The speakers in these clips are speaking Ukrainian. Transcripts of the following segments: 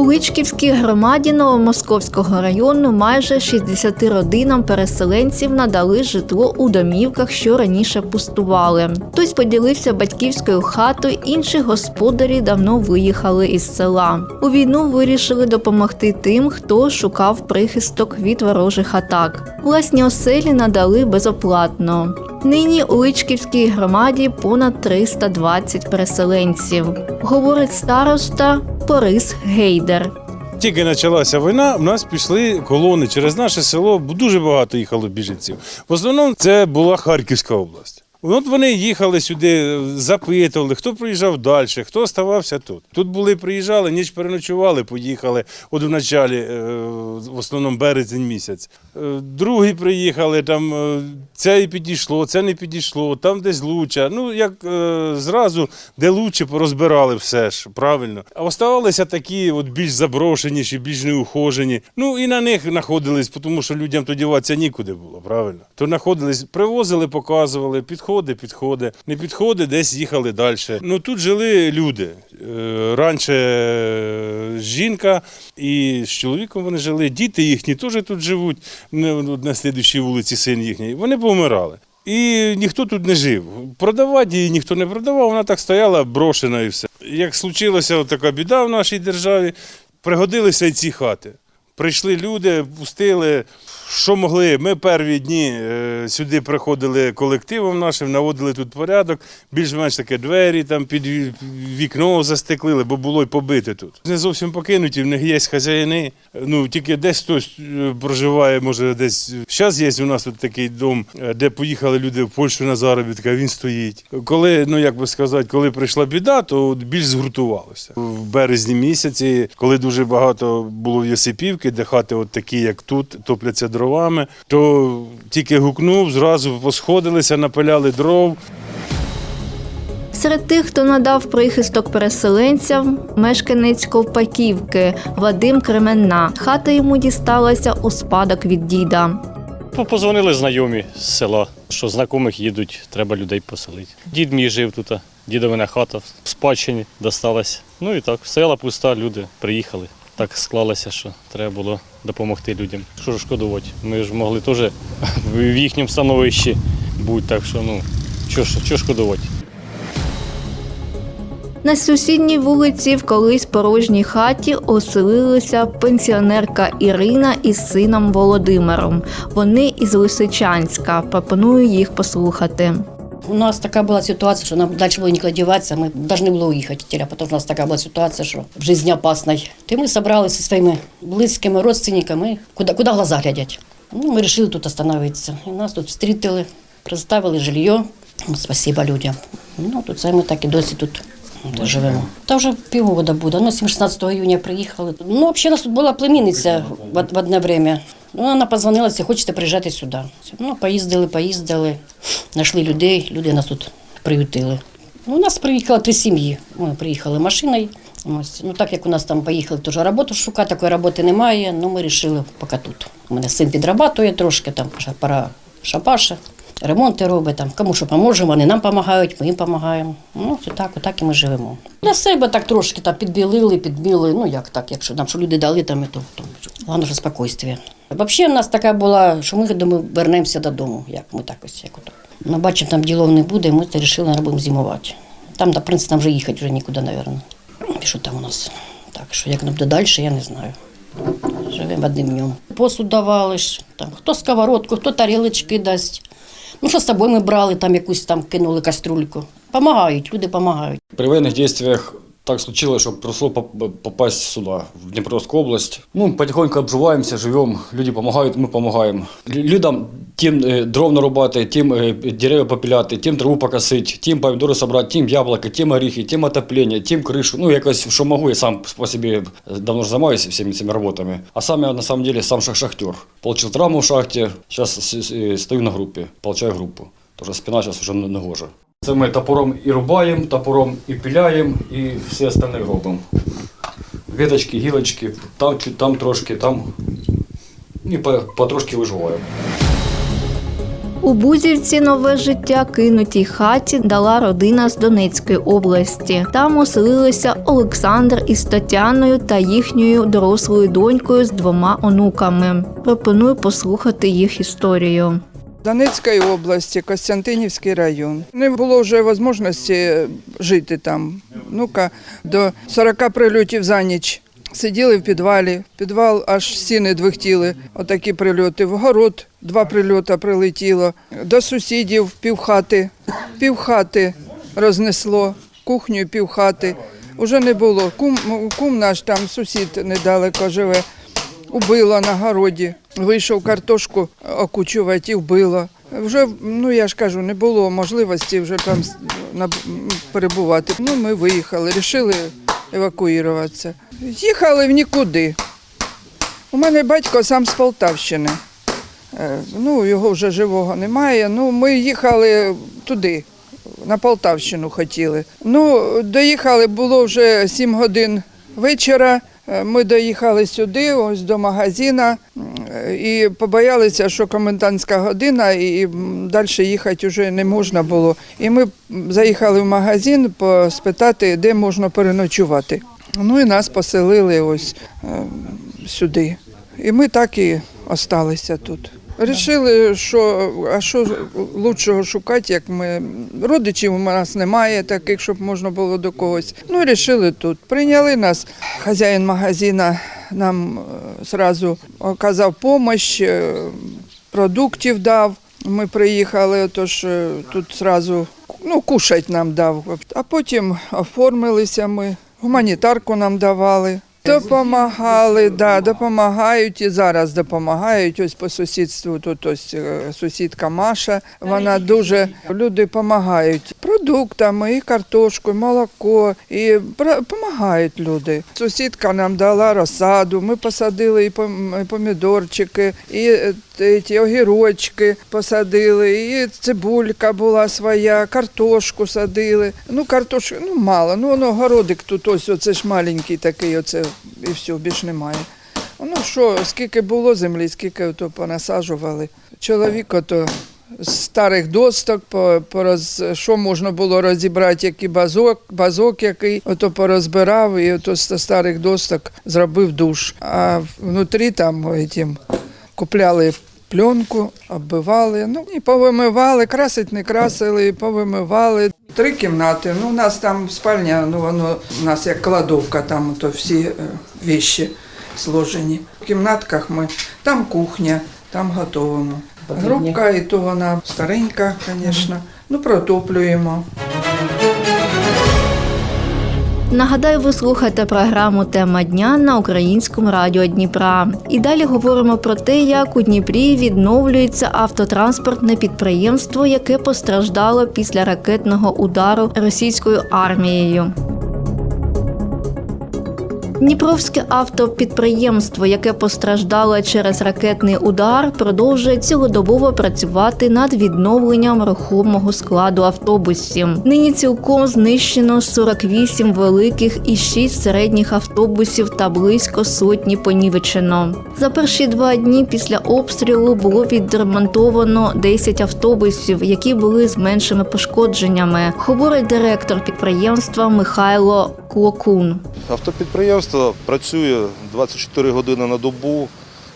У Личківській громаді Новомосковського району майже 60 родинам переселенців надали житло у домівках, що раніше пустували. Хтось поділився батьківською хатою, інші господарі давно виїхали із села. У війну вирішили допомогти тим, хто шукав прихисток від ворожих атак. Власні оселі надали безоплатно. Нині у Личківській громаді понад 320 переселенців, говорить староста Борис Гейдер. Тільки почалася війна, в нас пішли колони через наше село. Дуже багато їхало біженців. В основному це була Харківська область. От вони їхали сюди, запитували, хто приїжджав далі, хто оставався тут. Тут були, приїжджали, ніч переночували, поїхали. От в началі, е, в основному березень місяць. Е, Другі приїхали, там е, це і підійшло, це не підійшло, там десь луча. Ну, як зразу, де лучше, порозбирали все ж, правильно. А оставалися такі от більш заброшеніші, більш неухожені. Ну і на них знаходились, тому що людям то діватися нікуди було, правильно. То знаходились, привозили, показували, підходи, підходи. Не підходи, десь їхали далі. Ну тут жили люди. Е, Раніше е, жінка і з чоловіком вони жили, діти їхні теж тут живуть на, слідущій вулиці, син їхній. Вони помирали. І ніхто тут не жив. Продавати її ніхто не продавав, вона так стояла брошена і все. Як случилася така біда в нашій державі, пригодилися й ці хати. Прийшли люди, пустили, що могли. Ми перві дні е, сюди приходили колективом нашим, наводили тут порядок, більш-менш таке двері там під вікно застеклили, бо було й побите тут. Не зовсім покинуті, в них є хазяїни. Ну тільки десь хтось е, проживає, може десь. Зараз є у нас тут такий дом, е, де поїхали люди в Польщу на заробітки, а він стоїть. Коли, ну як би сказати, коли прийшла біда, то більш згуртувалося. В березні місяці, коли дуже багато було в Єсипівки, де хати от такі, як тут, топляться дровами, то тільки гукнув, зразу посходилися, напиляли дров. Серед тих, хто надав прихисток переселенцям, мешканець Ковпаківки Вадим Кременна. Хата йому дісталася у спадок від діда. Ну, Позвонили знайомі з села, що знайомих їдуть, треба людей поселити. Дід мій жив тут, дідовина хата в спадщині досталась. Ну і так, села пуста, люди приїхали. Так склалося, що треба було допомогти людям. Що ж шкодувати? Ми ж могли теж в їхньому становищі бути, так що ну, що, що шкодувати? На сусідній вулиці в колись порожній хаті оселилися пенсіонерка Ірина із сином Володимиром. Вони із Лисичанська. Пропоную їх послухати. У нас така була ситуація, що нам далі було нікуди діватися, ми повинні були уїхати, теля, тому що у нас така була ситуація, що в житті опасна. То ми зібралися зі своїми близькими родственниками, куди, куди глаза глядять. Ну, ми вирішили тут остановитися. І нас тут встрітили, представили жилье. Спасибо людям. Ну, тут це так і досі тут живемо. Та вже півгода буде. Ну, 16 июня приїхали. Ну, взагалі, у нас тут була племінниця в, в одне время. Ну, вона позвонила, якщо хочете приїжджати сюди. Ну, поїздили, поїздили, знайшли людей, люди нас тут приютили. Ну, у нас приїхало три сім'ї. Ми приїхали машиною. Ось. Ну, так як у нас там поїхали теж роботу шукати, такої роботи немає, ну ми вирішили поки тут. У мене син підрабатує трошки, там пора шапаша, ремонти робить, там, кому що поможемо, вони нам допомагають, ми їм допомагаємо. Ну, це так, отак і ми живемо. Для себе так трошки там підбілили, підбіли, ну як так, якщо нам що люди дали, там то, то. Головне, що спокійствие. Взагалі, в нас така була, що ми думаю, вернемося додому, як ми так ось, як ото. Ми бачимо, там ділов не буде, ми вирішили, не будемо зимувати. Там, в принципі, нам вже їхати вже нікуди, мабуть. Що там у нас? Так що як нам буде далі, я не знаю. Живемо одним днем. Посуд давали ж, там, хто сковородку, хто тарілочки дасть. Ну, що з собою ми брали, там якусь там кинули каструльку. Помагають, люди допомагають. При воєнних действиях так случилось, что пришло попасть сюда, в Днепровскую область. Ну, потихоньку обживаемся, живем, люди помогают, мы помогаем. Людям тим е, дров нарубати, тим е, дерева попіляти, тим траву покосити, тим помідори собрати, тим яблука, тим оріхи, тим отоплення, тим кришу. Ну, якось, що можу, я сам по собі давно ж займаюся всіми цими роботами. А сам я, на самом деле, сам шах- шахтер. Получил травму в шахте, сейчас стою на группе, получаю группу. Тоже спина сейчас уже не гоже. Це ми топором і рубаємо, топором і піляємо, і все остальне робимо. Віточки, гілочки, там, там трошки, там. І потрошки виживаємо. У Бузівці нове життя кинутій хаті дала родина з Донецької області. Там оселилися Олександр із Тетяною та їхньою дорослою донькою з двома онуками. Пропоную послухати їх історію. Донецької області, Костянтинівський район. Не було вже можливості жити там. Ну-ка, до 40 прильотів за ніч. Сиділи в підвалі, підвал аж стіни двихтіли. Отакі прильоти. В город два прильоти прилетіло. До сусідів півхати, півхати рознесло, кухню півхати. Уже не було. Кум, кум наш там сусід недалеко живе. Убило на городі. Вийшов картошку окучувати і вбило. Вже, ну я ж кажу, не було можливості вже там перебувати. Ну, ми виїхали, вирішили евакуюватися. Їхали в нікуди. У мене батько сам з Полтавщини. Е, Ну, його вже живого немає. Ну, ми їхали туди, на Полтавщину хотіли. Ну, доїхали, було вже 7 годин вечора. Е, Ми доїхали сюди, ось до магазина, і побоялися, що комендантська година, і далі їхати вже не можна було. І ми заїхали в магазин спитати, де можна переночувати. Ну і нас поселили ось е, сюди. І ми так і осталися тут. Рішили, що а що лучшого шукати, як ми родичів у нас немає, таких, щоб можна було до когось. Ну, рішили тут. Прийняли нас. Хазяїн магазина нам е, зразу оказав допомогу, продуктів дав. Ми приїхали, тож е, тут зразу ну, кушать нам дав. А потім оформилися ми, гуманітарку нам давали. Допомагали, да, допомагають і зараз допомагають. Ось по сусідству тут ось е, сусідка Маша. Вона дуже люди допомагають продуктами, і картошку, і молоко, і допомагають люди. Сусідка нам дала розсаду. Ми посадили і помідорчики, і помідорчики, і огірочки посадили, і цибулька була своя, картошку садили. Ну, картошки, ну мало. Ну, воно городик тут ось, оце ж маленький такий, оце і все, більш немає. Ну що, скільки було землі, скільки то понасаджували. Чоловік ото з старих досток, по, пороз, що можна було розібрати, який базок, базок який, ото порозбирав і ото з старих досток зробив душ. А внутрі там этим, купляли пленку, оббивали, ну і повимивали, красить не красили, повимивали. Три кімнати. Ну, у нас там спальня, ну воно у нас як кладовка, там то всі е, віші зложені. В кімнатках ми, там кухня, там готуємо. Грубка, і то вона старенька, звісно. Ну, протоплюємо. Нагадаю, ви слухаєте програму Тема дня на українському радіо Дніпра. І далі говоримо про те, як у Дніпрі відновлюється автотранспортне підприємство, яке постраждало після ракетного удару російською армією. Дніпровське автопідприємство, яке постраждало через ракетний удар, продовжує цілодобово працювати над відновленням рухомого складу автобусів. Нині цілком знищено 48 великих і 6 середніх автобусів та близько сотні понівечено. За перші два дні після обстрілу було відремонтовано 10 автобусів, які були з меншими пошкодженнями. Говорить директор підприємства Михайло Клокун. Автопідприємство працює 24 години на добу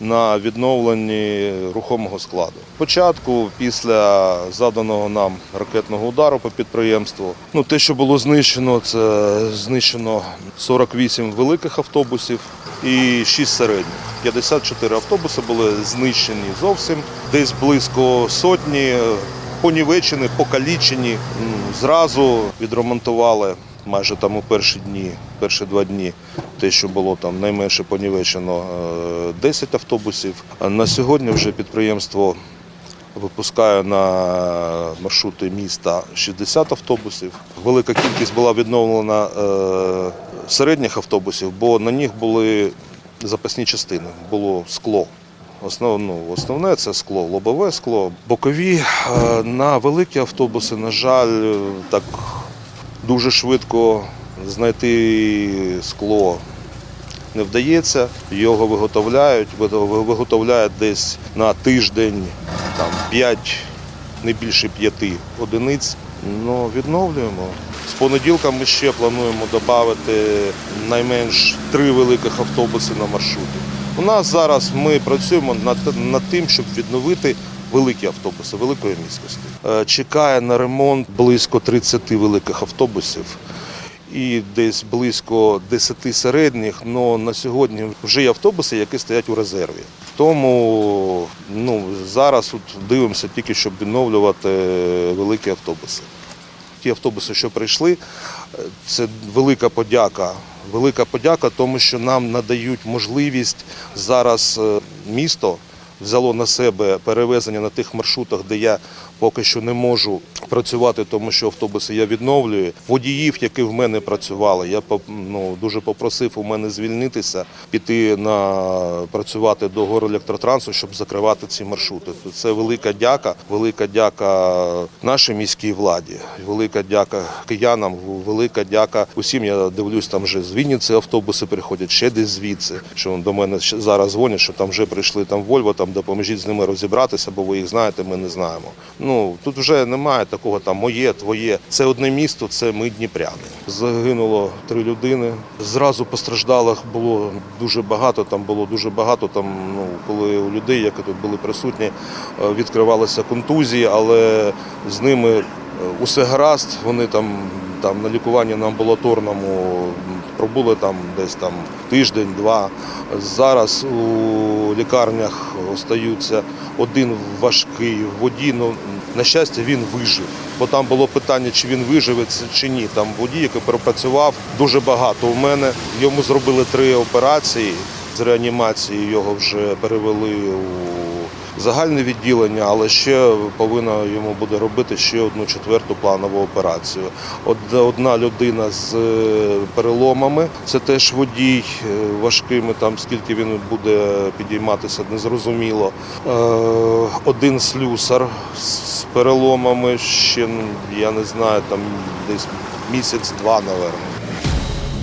на відновленні рухомого складу. Спочатку, після заданого нам ракетного удару по підприємству, ну те, що було знищено, це знищено 48 великих автобусів і 6 середніх. 54 автобуси були знищені зовсім, десь близько сотні, понівечені, покалічені. Зразу відремонтували майже там у перші дні, перші два дні, те, що було там найменше понівечено е, 10 автобусів. На сьогодні вже підприємство випускає на маршрути міста 60 автобусів. Велика кількість була відновлена е, середніх автобусів, бо на них були запасні частини, було скло. Основ, ну, основне це скло, лобове скло. Бокові е, на великі автобуси, на жаль, е, так дуже швидко знайти скло не вдається. Його виготовляють, виготовляють десь на тиждень там, 5, не більше 5 одиниць. Ну, відновлюємо. З понеділка ми ще плануємо додати найменш три великих автобуси на маршруті. У нас зараз ми працюємо над тим, щоб відновити великі автобуси великої міськості. Е, Чекає на ремонт близько 30 великих автобусів і десь близько 10 середніх. але на сьогодні вже є автобуси, які стоять у резерві. Тому ну, зараз от дивимося тільки, щоб відновлювати великі автобуси. Ті автобуси, що прийшли, це велика подяка. Велика подяка, тому що нам надають можливість зараз е, місто взяло на себе перевезення на тих маршрутах, де я поки що не можу працювати, тому що автобуси я відновлюю. Водіїв, які в мене працювали, я ну, дуже попросив у мене звільнитися, піти на працювати до Горелектротрансу, щоб закривати ці маршрути. Це велика дяка, велика дяка нашій міській владі, велика дяка киянам, велика дяка усім. Я дивлюсь, там вже з Вінниці автобуси приходять, ще десь звідси. Що до мене зараз дзвонять, що там вже прийшли там Вольво, там допоможіть з ними розібратися, бо ви їх знаєте, ми не знаємо. Ну тут вже немає такого там моє, твоє. Це одне місто, це ми дніпряни. Загинуло три людини. Зразу постраждалих було дуже багато. Там було дуже багато. Там ну коли у людей, які тут були присутні, е, відкривалися контузії, але з ними е, усе гаразд. Вони там, там на лікуванні на амбулаторному пробули там десь там тиждень-два. Зараз у лікарнях остаються один важкий в воді. Ну на щастя, він вижив. Бо там було питання, чи він виживе чи ні. Там водій, який пропрацював дуже багато. У мене йому зробили три операції з реанімації. Його вже перевели у загальне відділення, але ще повинна йому буде робити ще одну четверту планову операцію. Од- Одна людина з е, переломами, це теж водій е, важкими, там скільки він буде підійматися, незрозуміло. Е, Один слюсар з переломами, ще я не знаю, там десь місяць-два, напевно.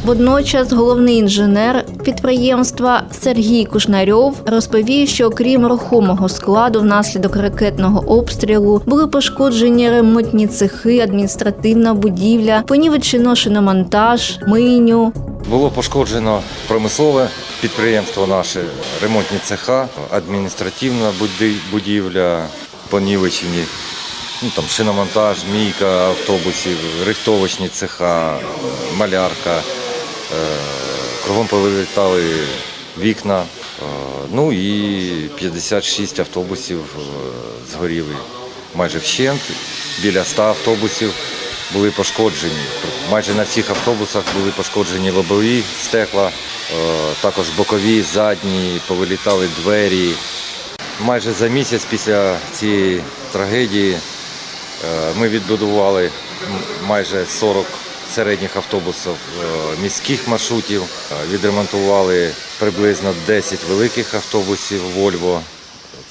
Водночас головний інженер підприємства Сергій Кушнарьов розповів, що окрім рухомого складу внаслідок ракетного обстрілу були пошкоджені ремонтні цехи, адміністративна будівля, понівечено шиномонтаж, мийню. Було пошкоджено промислове підприємство наше, ремонтні цеха, адміністративна будівля, понівечені, ну, там, шиномонтаж, мійка автобусів, рихтовочні цеха, малярка. Е, Кругом повилітали вікна. Е, Ну і 56 автобусів е, згоріли майже вщент. Біля 100 автобусів були пошкоджені. Майже на всіх автобусах були пошкоджені лобові стекла, також бокові, задні, повилітали двері. Майже за місяць після цієї трагедії ми відбудували майже 40 середніх автобусів е, міських маршрутів, е, відремонтували приблизно 10 великих автобусів Volvo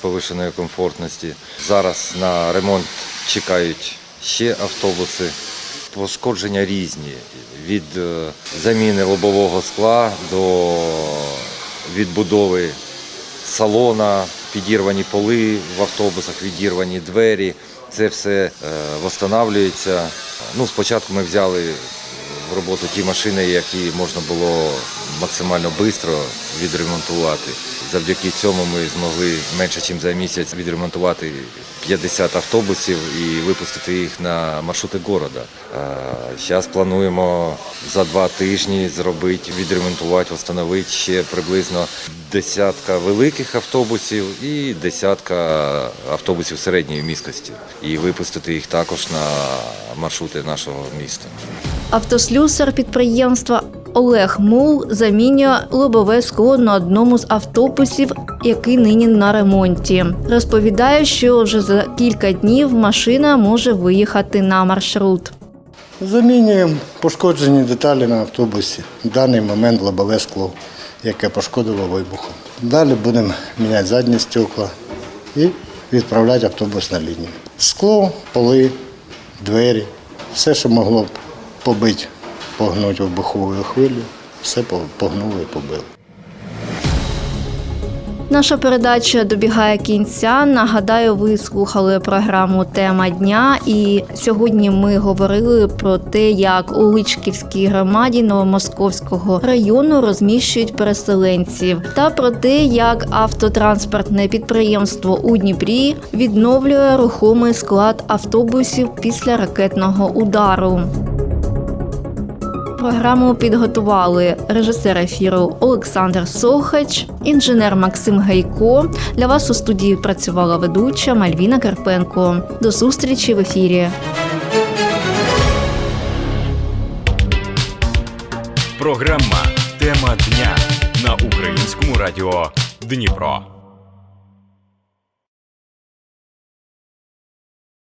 повишеної комфортності. Зараз на ремонт чекають ще автобуси. Пошкодження різні від е, заміни лобового скла до відбудови салона, підірвані поли в автобусах, відірвані двері. Це все е, восстанавлюється. Ну, спочатку ми взяли роботу ті машини, які можна було максимально швидко відремонтувати. Завдяки цьому ми змогли менше, ніж за місяць відремонтувати 50 автобусів і випустити їх на маршрути міста. Зараз плануємо за два тижні зробити, відремонтувати, встановити ще приблизно десятка великих автобусів і десятка автобусів середньої міськості. І випустити їх також на маршрути нашого міста. Автослюсар підприємства Олег Мул замінює лобове скло на одному з автобусів, який нині на ремонті. Розповідає, що вже за кілька днів машина може виїхати на маршрут. Замінюємо пошкоджені деталі на автобусі. В даний момент лобове скло. яке пошкодило вибухом. Далі будемо міняти задні стекла і відправляти автобус на лінію. Скло, поли, двері, все, що могло побити, погнути вибуховою хвилю, все погнуло і побило. Наша передача добігає кінця. Нагадаю, ви слухали програму Тема дня. І сьогодні ми говорили про те, як у Личківській громаді Новомосковського району розміщують переселенців, та про те, як автотранспортне підприємство у Дніпрі відновлює рухомий склад автобусів після ракетного удару. Програму підготували режисер ефіру Олександр Сохач, інженер Максим Гайко. Для вас у студії працювала ведуча Мальвіна Карпенко. До зустрічі в ефірі. Програма Тема дня на українському радіо Дніпро.